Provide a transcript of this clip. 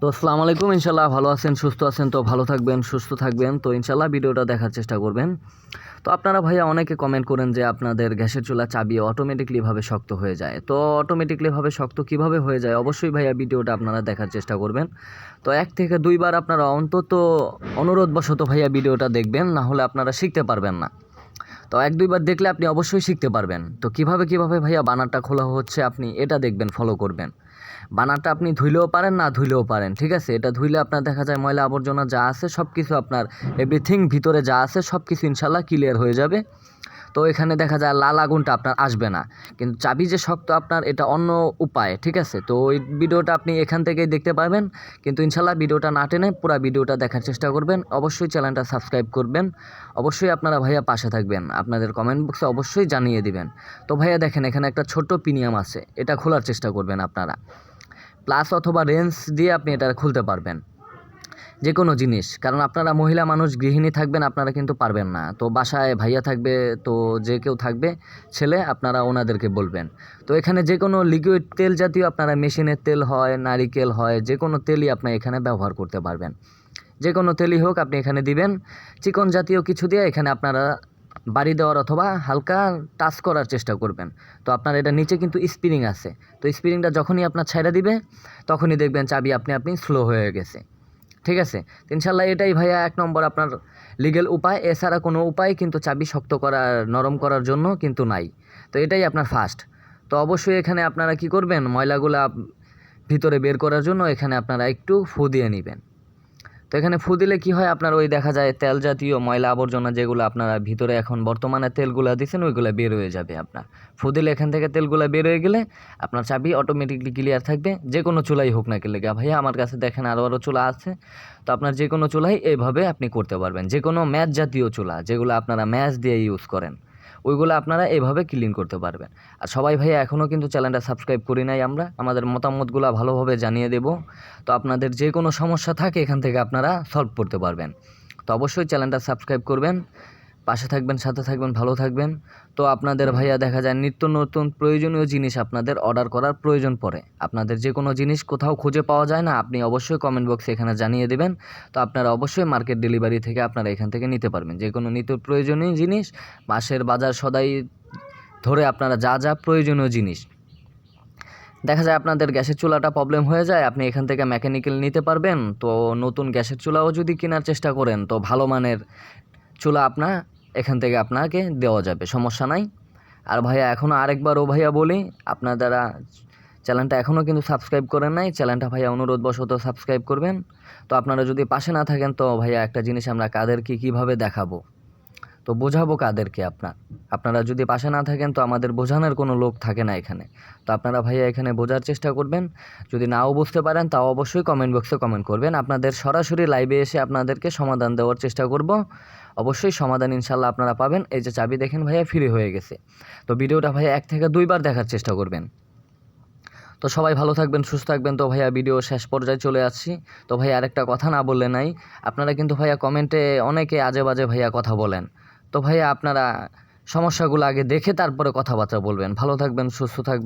তো আসসালামু আলাইকুম ইনশাল্লাহ ভালো আছেন, সুস্থ আছেন, তো ভালো থাকবেন, সুস্থ থাকবেন, তো ইনশাল্লাহ ভিডিওটা দেখার চেষ্টা করবেন। তো আপনারা ভাইয়া অনেকে কমেন্ট করেন যে আপনাদের গ্যাসের চুলা চাবি অটোমেটিকলিভাবে শক্ত হয়ে যায়। তো অটোমেটিকলিভাবে শক্ত কীভাবে হয়ে যায়? অবশ্যই ভাইয়া ভিডিওটা আপনারা দেখার চেষ্টা করবেন। তো এক থেকে দুইবার আপনারা অন্তত অনুরোধবশত ভাইয়া ভিডিওটা দেখবেন, না হলে আপনারা শিখতে পারবেন না। তো এক দুইবার দেখলে আপনি অবশ্যই শিখতে পারবেন। তো কীভাবে কীভাবে ভাইয়া বানারটা খোলা হচ্ছে আপনি এটা দেখবেন ফলো করবেন। বানারটা আপনি ধুইলেও পারেন, না ধুইলেও পারেন, ঠিক আছে? এটা ধুইলে আপনার দেখা যায় ময়লা আবর্জনা যা আছে সব কিছু আপনার এভরিথিং ভিতরে যা আছে সব কিছু ইনশাল্লাহ ক্লিয়ার হয়ে যাবে। তো এখানে দেখা যায় লাল আগুনটা আপনার আসবে না। কিন্তু চাবি যে শক্ত আপনার, এটা অন্য উপায়, ঠিক আছে? তো ওই ভিডিওটা আপনি এখান থেকেই দেখতে পারবেন। কিন্তু ইনশাল্লাহ ভিডিওটা না টেনে পুরো ভিডিওটা দেখার চেষ্টা করবেন। অবশ্যই চ্যানেলটা সাবস্ক্রাইব করবেন। অবশ্যই আপনারা ভাইয়া পাশে থাকবেন। আপনাদের কমেন্ট বক্সে অবশ্যই জানিয়ে দিবেন। তো ভাইয়া দেখেন, এখানে একটা ছোট্ট প্রিমিয়াম আছে। এটা খোলার চেষ্টা করবেন আপনারা। প্লাস অথবা রেঞ্জ দিয়ে আপনি এটা খুলতে পারবেন। যে কোনো জিনিস। কারণ আপনারা মহিলা মানুষ, গৃহিণী থাকবেন, আপনারা কিন্তু পারবেন না। তো বাসায় ভাইয়া থাকবে, তো যে কেউ থাকবে, ছেলে, আপনারা ওনাদেরকে বলবেন। তো এখানে যে কোনো লিকুইড তেল জাতীয় আপনারা মেশিনের তেল হয়, নারিকেল হয় যে কোনো তেলই আপনি এখানে ব্যবহার করতে পারবেন। যে কোনো তেলই হোক আপনি এখানে দিবেন। চিকন জাতীয় কিছু দিয়ে এখানে আপনারা বাড়ি দেওয়ার অথবা হালকা টাচ করার চেষ্টা করবেন। তো আপনার এটা নিচে কিন্তু স্প্রিং আছে। তো স্প্রিংটা যখনই আপনার ছাইড়া দিবে, তখনই দেখবেন চাবি আপনি আপনি স্লো হয়ে গেছে। ঠিক আছে? ইনশাল্লাহ এটাই ভাইয়া এক নম্বর আপনার লিগেল উপায়। এছাড়া কোনো উপায় কিন্তু চাবি শক্ত করার নরম করার জন্য কিন্তু নাই। তো এটাই আপনার ফার্স্ট তো অবশ্যই এখানে আপনারা কি করবেন? ময়লাগুলা ভিতরে বের করার জন্য এখানে আপনারা একটু ফু দিয়ে নেবেন। তো এখানে ফু দিলে কী হয়? আপনার ওই দেখা যায় তেল জাতীয় ময়লা আবর্জনা যেগুলো আপনারা ভিতরে এখন বর্তমানে তেলগুলো দিচ্ছেন ওইগুলো বের হয়ে যাবে আপনার। ফু দিলে এখান থেকে তেলগুলো বের হয়ে গেলে আপনার চাবি অটোমেটিকলি ক্লিয়ার থাকবে। যে কোনো চুলাই হোক না কেলে ভাইয়া আমার কাছে দেখেন আরও আরও চুলা আছে। তো আপনার যে কোনো চুলাই এইভাবে আপনি করতে পারবেন। যে কোনো ম্যাচ জাতীয় চুলা যেগুলো আপনারা ম্যাচ দিয়ে ইউজ করেন। ওইগুলো আপনারা এভাবে ক্লিন করতে পারবেন। আর সবাই ভাইয়া এখনও কিন্তু চ্যানেলটা সাবস্ক্রাইব করি নাই আমরা। আমাদের মতামতগুলো ভালোভাবে জানিয়ে দেব। তো আপনাদের যে কোনো সমস্যা থাকে এখান থেকে আপনারা সলভ করতে পারবেন। তো অবশ্যই চ্যানেলটা সাবস্ক্রাইব করবেন। পাশে থাকবেন সাথে থাকবেন ভালো থাকবেন। তো আপনাদের ভাইয়া দেখা যায় নিত্য নতুন প্রয়োজনীয় জিনিস আপনাদের অর্ডার করার প্রয়োজন পড়ে। আপনাদের যে কোনো জিনিস কোথাও খুঁজে পাওয়া যায় না আপনি অবশ্যই কমেন্ট বক্সে এখানে জানিয়ে দেবেন। তো আপনারা অবশ্যই মার্কেট ডেলিভারি থেকে আপনারা এখান থেকে নিতে পারবেন। যে কোনো নিত্য প্রয়োজনীয় জিনিস মাসের বাজার সদাই ধরে আপনারা যা যা প্রয়োজনীয় জিনিস। দেখা যায় আপনাদের গ্যাসের চুলাটা প্রবলেম হয়ে যায় আপনি এখান থেকে মেকানিক্যাল নিতে পারবেন। তো নতুন গ্যাসের চুলাও যদি কেনার চেষ্টা করেন তো ভালো মানের চুলা আপনার এখান থেকে আপনাকে দেওয়া যাবে, সমস্যা নাই। আর ভাইয়া এখনও আরেকবার ও ভাইয়া বলি, আপনার দ্বারা চ্যানেলটা এখনও কিন্তু সাবস্ক্রাইব করেন নাই, চ্যানেলটা ভাইয়া অনুরোধবশত সাবস্ক্রাইব করবেন। তো আপনারা যদি পাশে না থাকেন, তো ভাইয়া একটা জিনিস আমরা কাদেরকে কীভাবে দেখাবো? তো বোঝাবো কাদেরকে আপনার। আপনারা যদি পাশে না থাকেন তো আমাদের বোঝানোর কোনো লোক থাকে না এখানে। তো আপনারা ভাইয়া এখানে বোঝার চেষ্টা করবেন। যদি নাও বুঝতে পারেন তাও অবশ্যই কমেন্ট বক্সে কমেন্ট করবেন। আপনাদের সরাসরি লাইভে এসে আপনাদেরকে সমাধান দেওয়ার চেষ্টা করব। অবশ্যই সমাধান ইনশাল্লাহ আপনারা পাবেন। এই যে চাবি দেখেন ভাইয়া ফ্রি হয়ে গেছে। তো ভিডিওটা ভাইয়া এক থেকে দুইবার দেখার চেষ্টা করবেন। তো সবাই ভালো থাকবেন, সুস্থ থাকবেন। তো ভাইয়া ভিডিও শেষ পর্যায়ে চলে আসছি। তো ভাইয়া আরেকটা কথা না বললে নাই। আপনারা কিন্তু ভাইয়া কমেন্টে অনেকে আজে বাজে ভাইয়া কথা বলেন। তো ভাইয়া আপনারা সমস্যাগুলো আগে দেখে তারপরে কথাবার্তা বলবেন। ভালো থাকবেন সুস্থ থাকবেন।